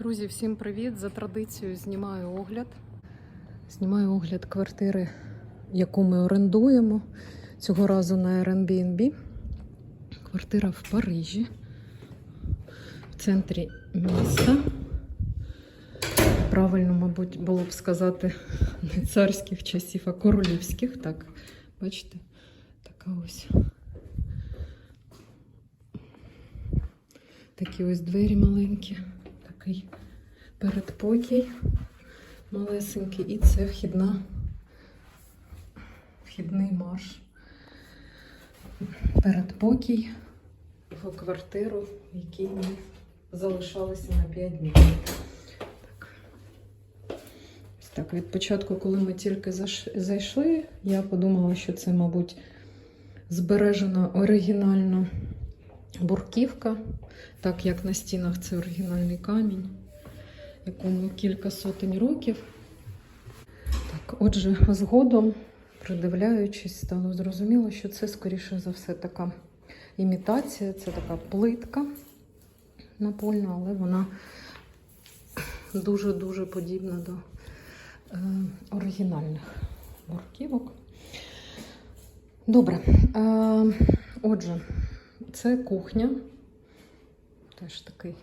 Друзі, всім привіт! За традицією знімаю огляд. Знімаю огляд квартири, яку ми орендуємо. Цього разу на Airbnb. Квартира в Парижі, в центрі міста. Правильно, мабуть, було б сказати не царських часів, а королівських. Так, бачите, така ось. Такі ось двері маленькі, такий передпокій малесенький, і це вхідна, вхідний марш. Передпокій в квартиру, в якій ми залишалися на 5 днів. Так. Від початку, коли ми тільки зайшли, я подумала, що це, мабуть, збережена оригінальна бурківка, так як на стінах це оригінальний камінь, якому кілька сотень років. Так, отже, згодом, придивляючись, стало зрозуміло, що це, скоріше за все, така імітація, це така плитка напольна, але вона дуже-дуже подібна до е, оригінальних бурківок. Добре. Е, отже, це кухня. Теж такий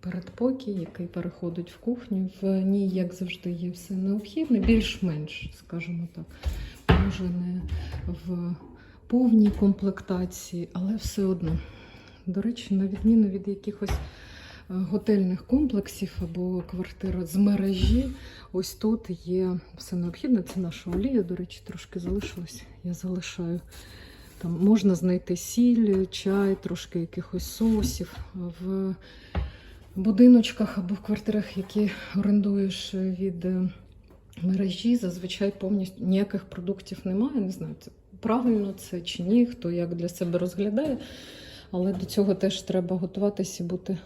передпокій, який переходить в кухню. В ній, як завжди, є все необхідне, більш-менш, скажімо так. Може, не в повній комплектації, але все одно. До речі, на відміну від якихось е, готельних комплексів або квартир з мережі, ось тут є все необхідне. Це наша олія, до речі, трошки залишилась. Я залишаю. Там можна знайти сіль, чай, трошки якихось соусів в будиночках або в квартирах, які орендуєш від е, мережі. Зазвичай повністю ніяких продуктів немає. Не знаю, це правильно це чи ні, хто як для себе розглядає. Але до цього теж треба готуватися і бути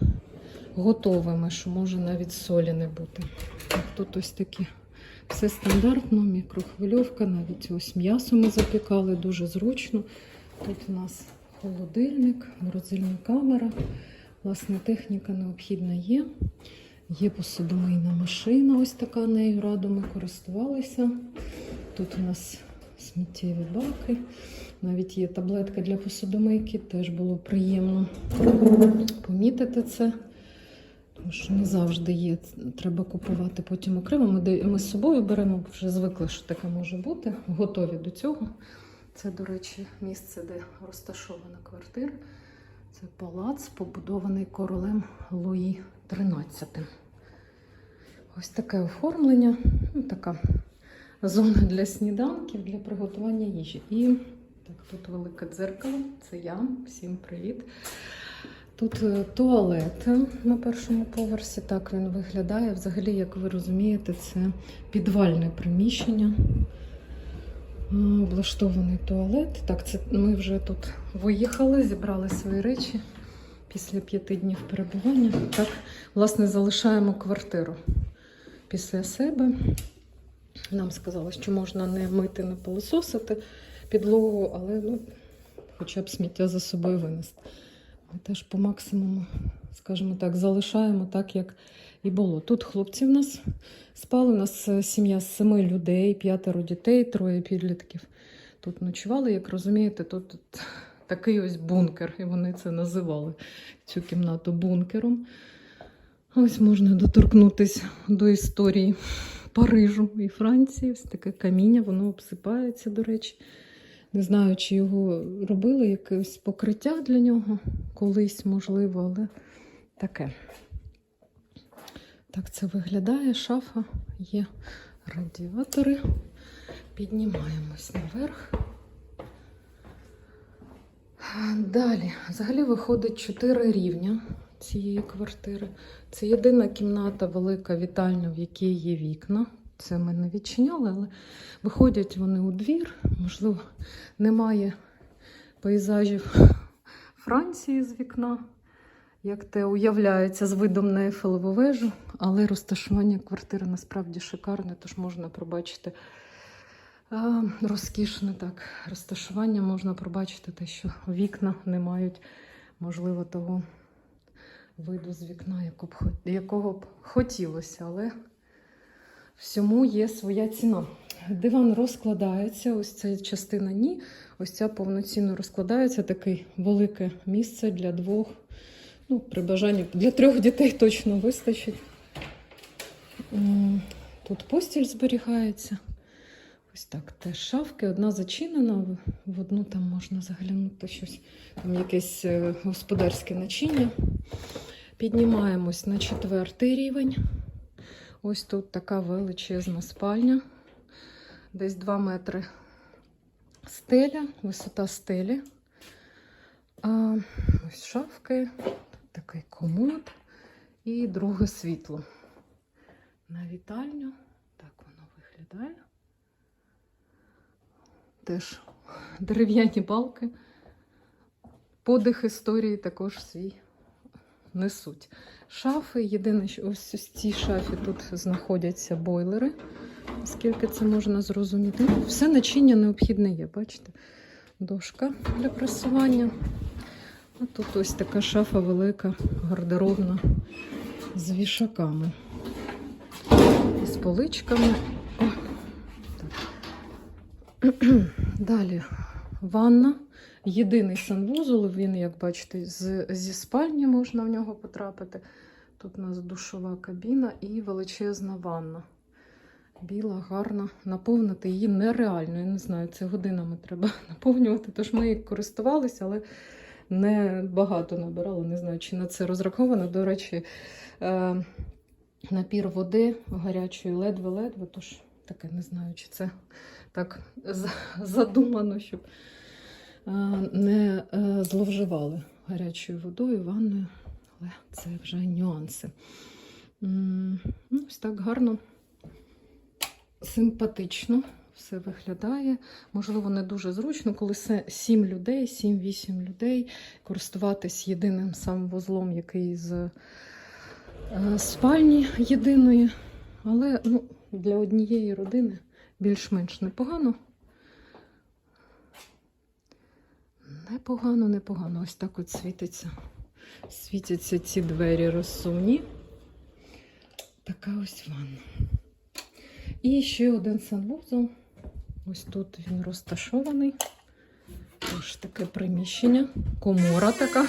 готовими, що може навіть солі не бути. Тут ось такі. Все стандартно, мікрохвильовка, навіть ось м'ясо ми запікали, дуже зручно. Тут у нас холодильник, морозильна камера. Власне, техніка необхідна є. Є посудомийна машина, ось така нею радо ми користувалися. Тут у нас сміттєві баки. Навіть є таблетка для посудомийки, теж було приємно помітити це. Тому що не завжди є, треба купувати потім окремо. Ми, ми з собою беремо, вже звикли, що таке може бути. Готові до цього. Це, до речі, місце, де розташована квартира. Це палац, побудований королем Луї XIII. Ось таке оформлення, ну, така зона для сніданків, для приготування їжі. І так, тут велике дзеркало, це я. Всім привіт. Тут е, туалет на першому поверсі. Так він виглядає. Взагалі, як ви розумієте, це підвальне приміщення. Е, Облаштований туалет. Так, це ми вже тут виїхали, зібрали свої речі після п'яти днів перебування. Так, власне, залишаємо квартиру після себе. Нам сказали, що можна не мити, не пилососити підлогу, але ну, хоча б сміття за собою винести. Ми теж по максимуму, скажімо так, залишаємо так, як і було. Тут хлопці в нас спали. У нас е, сім'я з семи людей, п'ятеро дітей, троє підлітків. Тут ночували, як розумієте, тут, тут такий ось бункер, і вони це називали цю кімнату бункером. Ось можна доторкнутися до історії Парижу і Франції. Ось таке каміння, воно обсипається, до речі. Не знаю, чи його робили якесь покриття для нього колись, можливо, але таке. Так це виглядає. Шафа є радіатори. Піднімаємось наверх. Далі, взагалі виходить чотири рівня цієї квартири. Це єдина кімната, велика вітальня, в якій є вікна. Це ми не відчиняли, але виходять вони у двір. Можливо, немає пейзажів Франції з вікна, як те уявляється з видом на Ейфелеву вежу, але розташування квартири насправді шикарне, тож можна пробачити а, розкішне так розташування, можна пробачити те, що вікна не мають, можливо, того виду з вікна, якого б хотілося, але всьому є своя ціна. Диван розкладається, ось ця частина ні. Ось ця повноцінно розкладається. Таке велике місце для двох. Ну, при бажанні для трьох дітей точно вистачить. Тут постіль зберігається. Ось так, теж шафки. Одна зачинена, в- в одну там можна заглянути щось, там якесь е, господарське начиння. Піднімаємось на четвертий рівень. Ось тут така величезна спальня, десь 2 метри стеля, висота стелі. А, ось шафки, такий комод і друге світло. На вітальню. Так воно виглядає. Теж дерев'яні балки. Подих історії також свій несуть. Шафи. Єдине, що ось в цій шафі тут знаходяться бойлери, оскільки це можна зрозуміти. Все начиння необхідне є, бачите? Дошка для прасування. А тут ось така шафа велика, гардеробна з вішаками. І з поличками. О, так. Далі ванна. Єдиний санвузол, він, як бачите, з, зі спальні можна в нього потрапити. Тут у нас душова кабіна і величезна ванна. Біла, гарна. Наповнити її нереально. Я не знаю, це годинами треба наповнювати. Тож ми її користувалися, але не багато набирали. Не знаю, чи на це розраховано. До речі, е, напір води гарячої ледве-ледве. Тож таке не знаю, чи це так задумано, щоб не е, зловживали гарячою водою, ванною, але це вже нюанси. Ну, Ось так гарно, симпатично все виглядає. Можливо, не дуже зручно, коли се- сім людей, 7-8 людей, користуватись єдиним самим вузлом, який з е, спальні єдиної. Але ну, для однієї родини більш-менш непогано. Непогано, непогано. Ось так от світиться. Світяться ці двері розсувні. Така ось ванна. І ще один санвузол. Ось тут він розташований. Тож таке приміщення, комора така,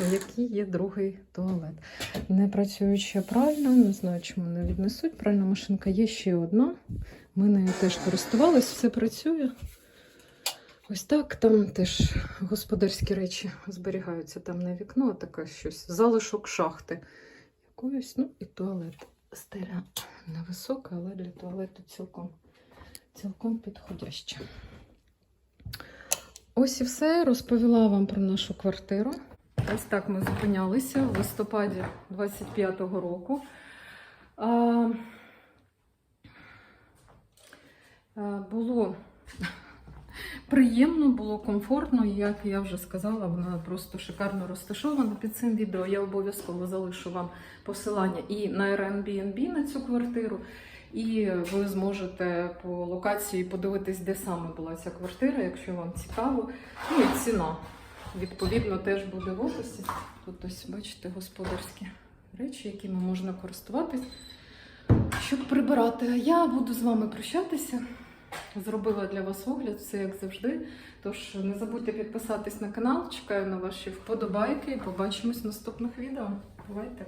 в якій є другий туалет. Не працююча пральна, не знаю, чому не віднесуть. Пральна машинка є ще одна. Ми нею теж користувалися, все працює. Ось так, там теж господарські речі зберігаються. Там не вікно, а таке щось, залишок шахти. Якоїсь, ну і туалет. Стеля невисока, але для туалету цілком, цілком підходяща. Ось і все. Розповіла вам про нашу квартиру. Ось так ми зупинялися в листопаді 25-го року. А, а, було приємно, було комфортно, і як я вже сказала, вона просто шикарно розташована під цим відео. Я обов'язково залишу вам посилання і на Airbnb на цю квартиру. І ви зможете по локації подивитись, де саме була ця квартира, якщо вам цікаво. Ну і ціна. Відповідно, теж буде в описі. Тут ось, бачите, господарські речі, якими можна користуватись, щоб прибирати. А я буду з вами прощатися. Зробила для вас огляд, все як завжди. Тож не забудьте підписатись на канал. Чекаю на ваші вподобайки і побачимось в наступних відео. Бувайте!